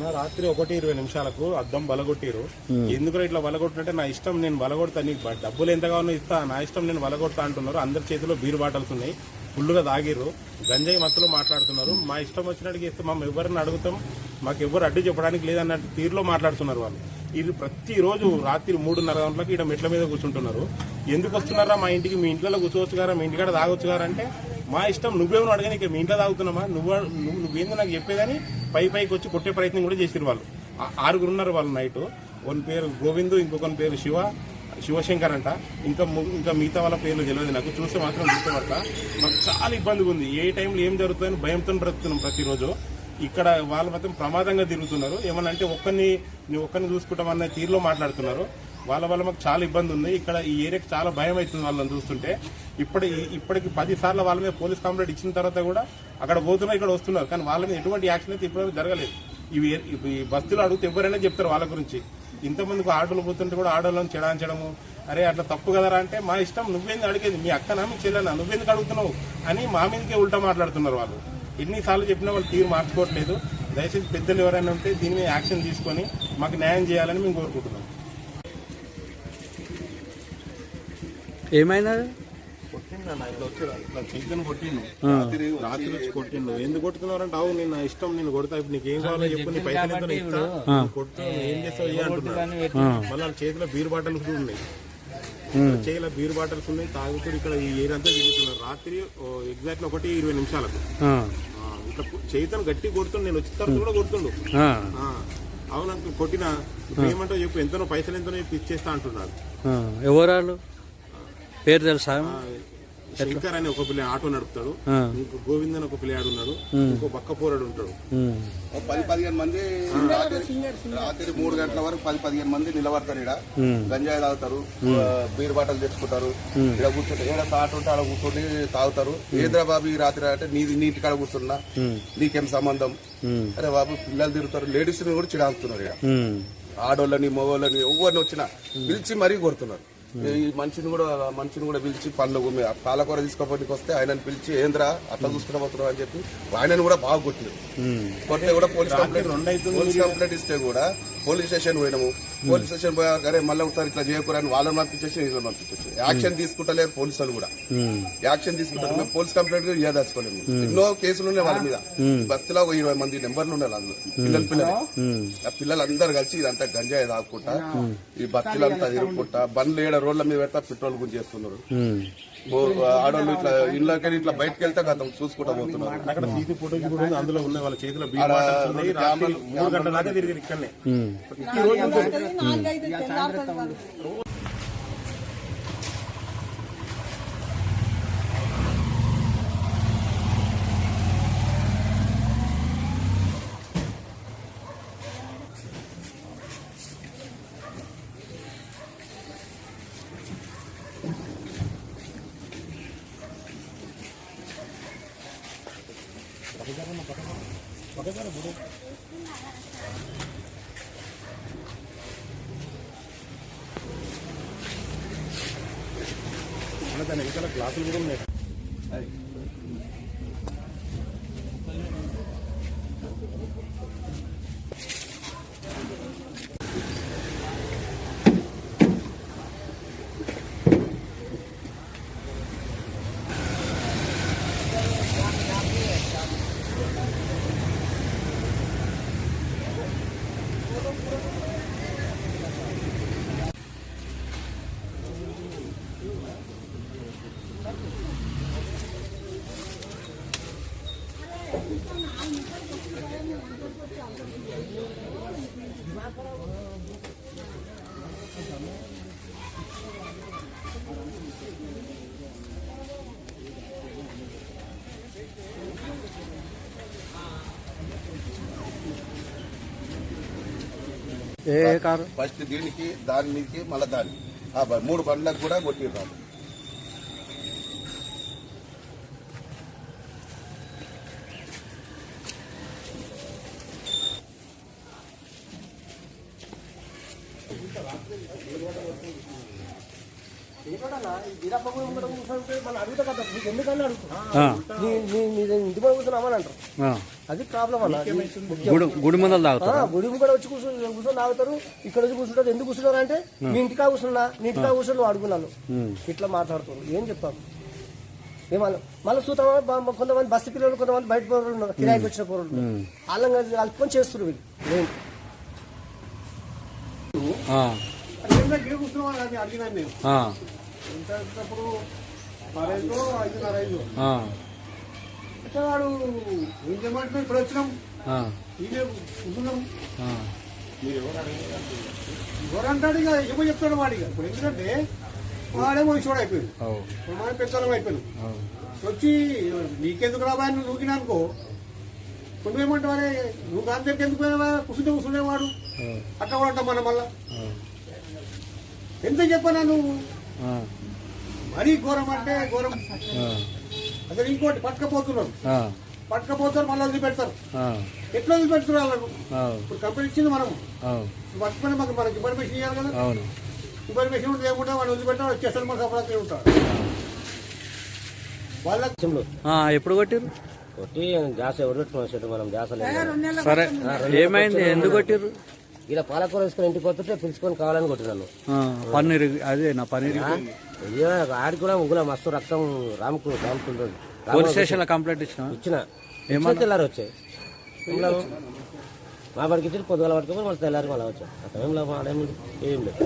నా రాత్రి ఒకటి ఇరవై నిమిషాలకు అద్దం బలగొట్టిరు ఎందుకు ఇట్లా బలగొట్టినట్టే నా ఇష్టం నేను బలగొడతా నీకు డబ్బులు ఎంత కావాలో ఇస్తా నా ఇష్టం నేను బలగొడతా అంటున్నారు. అందరి చేతిలో బీరు బాటల్స్ ఉన్నాయి ఫుల్గా తాగిర్రు. గంజాయి మత్తులో మాట్లాడుతున్నారు. మా ఇష్టం వచ్చినట్టు ఇస్తే మేము ఎవరిని అడుగుతాం? మాకు ఎవరు అడ్డు చెప్పడానికి లేదన్నట్టు తీరులో మాట్లాడుతున్నారు వాళ్ళు. ఇది ప్రతిరోజు రాత్రి మూడున్నర గంటలకు ఇక్కడ మెట్ల మీద కూర్చుంటున్నారు. ఎందుకు వస్తున్నారా మా ఇంటికి? మీ ఇంట్లో కూర్చోవచ్చు గారా? మీ ఇంటికాడ తాగొచ్చు గారా? అంటే మా ఇష్టం నువ్వేమో అడగని ఇక మీ ఇంట్లో తాగుతున్నామా? నువ్వు నువ్వు నువ్వేందో నాకు చెప్పేదని పై పైకి వచ్చి కొట్టే ప్రయత్నం కూడా చేసిరు వాళ్ళు. ఆరుగురు ఉన్నారు వాళ్ళు నైట్. వన్ పేరు గోవిందు ఇంకొకని పేరు శివ శివశంకర్ అంట. ఇంకా ఇంకా మిగతా వాళ్ళ పేర్లు తెలియదు నాకు. చూస్తే మాత్రం గుర్తుపడతా. మాకు చాలా ఇబ్బందిగా ఉంది. ఏ టైంలో ఏం జరుగుతుందని భయంతో బ్రతుకుతున్నాం ప్రతిరోజు. ఇక్కడ వాళ్ళు మాత్రం ప్రమాదంగా తిరుగుతున్నారు. ఏమన్నా అంటే ఒక్కరిని నువ్వు ఒక్కరిని చూసుకుంటామన్న తీరులో మాట్లాడుతున్నారు. వాళ్ళ వల్ల మాకు చాలా ఇబ్బంది ఉంది. ఇక్కడ ఈ ఏరియాకి చాలా భయం అవుతుంది వాళ్ళని చూస్తుంటే. ఇప్పటి ఇప్పటికి పది సార్లు వాళ్ళ మీద పోలీస్ కంప్లైంట్ ఇచ్చిన తర్వాత కూడా అక్కడ పోతున్నారు ఇక్కడ వస్తున్నారు. కానీ వాళ్ళ మీద ఎటువంటి యాక్షన్ అయితే ఇప్పటివరకు జరగలేదు. ఇవి ఇవి ఈ బస్తీలో అడిగితే ఎవరైనా చెప్తారు వాళ్ళ గురించి. ఇంతమందికి ఆటోలు పోతుంటే కూడా ఆటోలను చెడాంచడము అరే అట్లా తప్పు కదరా అంటే మా ఇష్టం నువ్వేంది అడిగేది? మీ అక్కనా మీ చెల్లెనా? నువ్వెందుకు అడుగుతున్నావు? అని మా మీదకే ఉల్టా మాట్లాడుతున్నారు వాళ్ళు. ఎన్నిసార్లు చెప్పినా వాళ్ళు తీరు మార్చుకోవట్లేదు. దయచేసి పెద్దలు ఎవరైనా ఉంటే దీని మీద యాక్షన్ తీసుకొని మాకు న్యాయం చేయాలని మేము కోరుకుంటున్నాం ఏమైనా కొట్టిండు అన్న ఇట్లా వచ్చి ఇట్లా చేతిని కొట్టిండు రాత్రి వచ్చి కొట్టిండు. ఎందుకు కొట్టుతున్నారంటే అవు నేను నా ఇష్టం నేను కొడతా. ఇప్పుడు నీకు ఏం కావాలో చెప్పు నీ పైసలు ఎంతో ఇస్తా. కొడుతూ ఏం చేస్తావు అంటున్నాడు. మళ్ళీ చేతిలో బీర్ బాటిల్స్ కూడా ఉన్నాయి. చేతిలో బీర్ బాటిల్స్ ఉన్నాయి. తాగుతూ ఇక్కడ ఈ ఏరియా అంతా తిరుగుతున్నారు. రాత్రి ఎగ్జాక్ట్ ఒకటి ఇరవై నిమిషాలకు. ఇట్లా చేతను గట్టి కొడుతుండు. నేను వచ్చిన తర్వాత కూడా కొడుతుండు. ఆ, అవును కొట్టిన. ఏమంటావు చెప్పు ఎంతనో పైసలు ఎంతనో చెప్పి ఇచ్చేస్తా అంటున్నాడు. ఎవరాలు పేరు తెలుసా? శంకర్ అని ఒక పిల్ల ఆటో నడుపుతాడు. ఇంకో గోవింద్ అని ఒక పిల్లాడు ఉన్నాడు. ఇంకో బక్క పోరాడు ఉంటాడు. పది పదిహేను మంది రాత్రి రాత్రి మూడు గంటల వరకు పది పదిహేను మంది నిలబడతారు ఇక్కడ గంజాయి తాగుతారు బీర్ బాటలు తెచ్చుకుంటారు. ఇక్కడ కూర్చుంటే ఏడ తాట ఉంటే ఆడ కూర్చొని తాగుతారు. ఏద్రా బాబు ఈ రాత్రి అంటే నీది నీటి కాడ కూర్చున్నా? నీకేం సంబంధం. అరే బాబు పిల్లలు తిరుగుతారు. లేడీస్ని కూడా చిడాకుతున్నారు ఇక్కడ. ఆడోళ్ళని మగవాళ్ళని ఎవరిని వచ్చినా పిలిచి మరీ కొడుతున్నారు. ఈ మనిషిని కూడా మనిషిని కూడా పిలిచి పనులు పాలకూర తీసుకోపోతే వస్తే ఆయనను పిలిచి ఏంద్రా అట్లా చూసుకుని పోతున్నావు అని చెప్పి ఆయనను కూడా బాగా కొట్టినారు కొట్టే కూడా పోలీస్ కంప్లైంట్. పోలీస్ కంప్లైంట్ ఇస్తే కూడా పోలీస్ స్టేషన్ పోయినాము. పోలీస్ స్టేషన్ పోయాక మళ్ళీ ఒకసారి ఇట్లా చేయకూడని వాళ్ళని పంపించేసి వీళ్ళని పంపించేసి. యాక్షన్ తీసుకుంటలేరు పోలీసులు వాళ్ళు కూడా. యాక్షన్ తీసుకుంటారు మేము పోలీస్ కంప్లైంట్ ఇవ్వదలుచుకోలేము ఎన్నో కేసులు ఉన్నాయి వాళ్ళ మీద. బస్తీలో ఒక ఇరవై మంది నెంబర్లు ఉన్నాయి అందులో పిల్లలు పిల్లలు. ఆ పిల్లలందరూ కలిసి ఇదంతా గంజాయి తాగుకుంటా ఈ బస్తీలంతా తిరుగుకుంటా బండ్లు ఏడ రోడ్ల మీద పెడతా పెట్రోల్ గురించి చేస్తున్నారు. ఆడవాళ్ళు ఇట్లా ఇళ్ళకి ఇట్లా బయటకు వెళ్తే గతం చూసుకుంటా పోతున్నారు. అక్కడ సీసీ అందులో ఉన్నాయి. వాళ్ళ చేతిలో బీర్ బాటిల్స్ ఉన్నాయి రాత్రి మూడు గంటల దాకా తిరిగి ఇక్కడనే. ప్రతిరోజు ఉంటుంది. మన దాని వెనకాల గ్లాసులు కూడా ఉన్నాయి ఏ ఏ కారు ఫస్ట్ దీనికి దాని మీదకి మళ్ళీ దాని ఆ బ- మూడు బండ్లకు కూడా కొట్టిర్రు ఆ. ఇంటి మీద కూర్చున్నామని అంటారు ఆ. అది ప్రాబ్లం అన్న. గుడి ముందర ఆ, తాగుతారా గుడి కూడా వచ్చి కూర్చొని కూర్చొని తాగుతారు. ఇక్కడ వచ్చి కూర్చుంటారు. ఎందుకు కూర్చున్నారు అంటే మీ ఇంటికా కూర్చున్నా నీ ఇంటికా కూర్చొని నువ్వు అడుగున్నాను. ఇట్లా మాట్లాడుతారు. ఏం చెప్తాను ఏమన్నా మళ్ళీ చూద్దామా బ- కొంతమంది బస్సు పిల్లలు కొంతమంది బయట పోరు ఉన్నారు. కిరాయికి వచ్చిన పోరు వాళ్ళని కలుపుకొని చేస్తున్నారు వీళ్ళు. ఏం? ఆ, అడిగినాను పదహైదు ఐదున్నర ఐదు అయితే వాడు ఏం చేయమంటున్నాం ఇప్పుడు వచ్చినాం. ఇదే కూర్చున్నాం. ఎవరంటాడు ఇక? ఏమో చెప్తాడు వాడు ఇక. ఇప్పుడు ఎందుకంటే వాడేమో ఇష్టం అయిపోయింది అవు, మన పెద్దలం అయిపోయింది అవు. వచ్చి నీకెందుకు రాబాయి నువ్వు నూకినా అనుకో. ఇప్పుడు నువ్వేమంటావు అరే నువ్వు దగ్గరికి ఎందుకు పోయినావా? కూర్చుంటే కూర్చునేవాడు అట్లా కూడా అంటాం మనం మళ్ళా. ఎంత చెప్పనా నువ్వు? మరీ ఘోరం అంటే ఘోరం. అసలు ఇంకోటి పట్టుకపోతున్నారు. పట్టుకపోతారు మళ్ళీ వదిలిపెడతారు. ఎట్లా వదిలిపెడుతున్నారు వాళ్ళకు? ఇప్పుడు కంపెనీ ఇచ్చింది మనం అవు, పట్టుకొని మాకు మనకి ఇన్ఫర్మేషన్ ఇవ్వాలి కదా. అవును. ఇన్ఫర్మేషన్ ఉంటే ఏముంటే వాళ్ళు వదిలిపెట్టారు వచ్చేస్తారు మనకు అప్పుడు ఉంటారు ఎప్పుడు కొట్టిర్రు? కొట్టి గ్యాస్ ఎవరు పెట్టుకున్నాం మనం గ్యాస్ లేదు సరే. ఏమైంది? ఎందుకు కొట్టిర్రు? ఇలా పాలకూర వేసుకొని ఇంటికి పోతుంటే పిలుచుకొని కావాలని కొట్టినాను. పన్నీర్ అదే నా పన్నీర్. అయ్యో ఆడికి కూడా ముగ్గుల మస్తు రక్తం రాముకు రాముకుంటుంది. పోలీస్ స్టేషన్లో కంప్లైంట్ ఇచ్చిన? ఇచ్చిన. తెల్లారి వచ్చాయి మా బడికి ఇచ్చి పొద్దుగల పట్టుకొని మళ్ళీ తెల్లారి మళ్ళీ వచ్చాం. అక్కడ ఏం ఆడేం లేదు ఏం లేదు.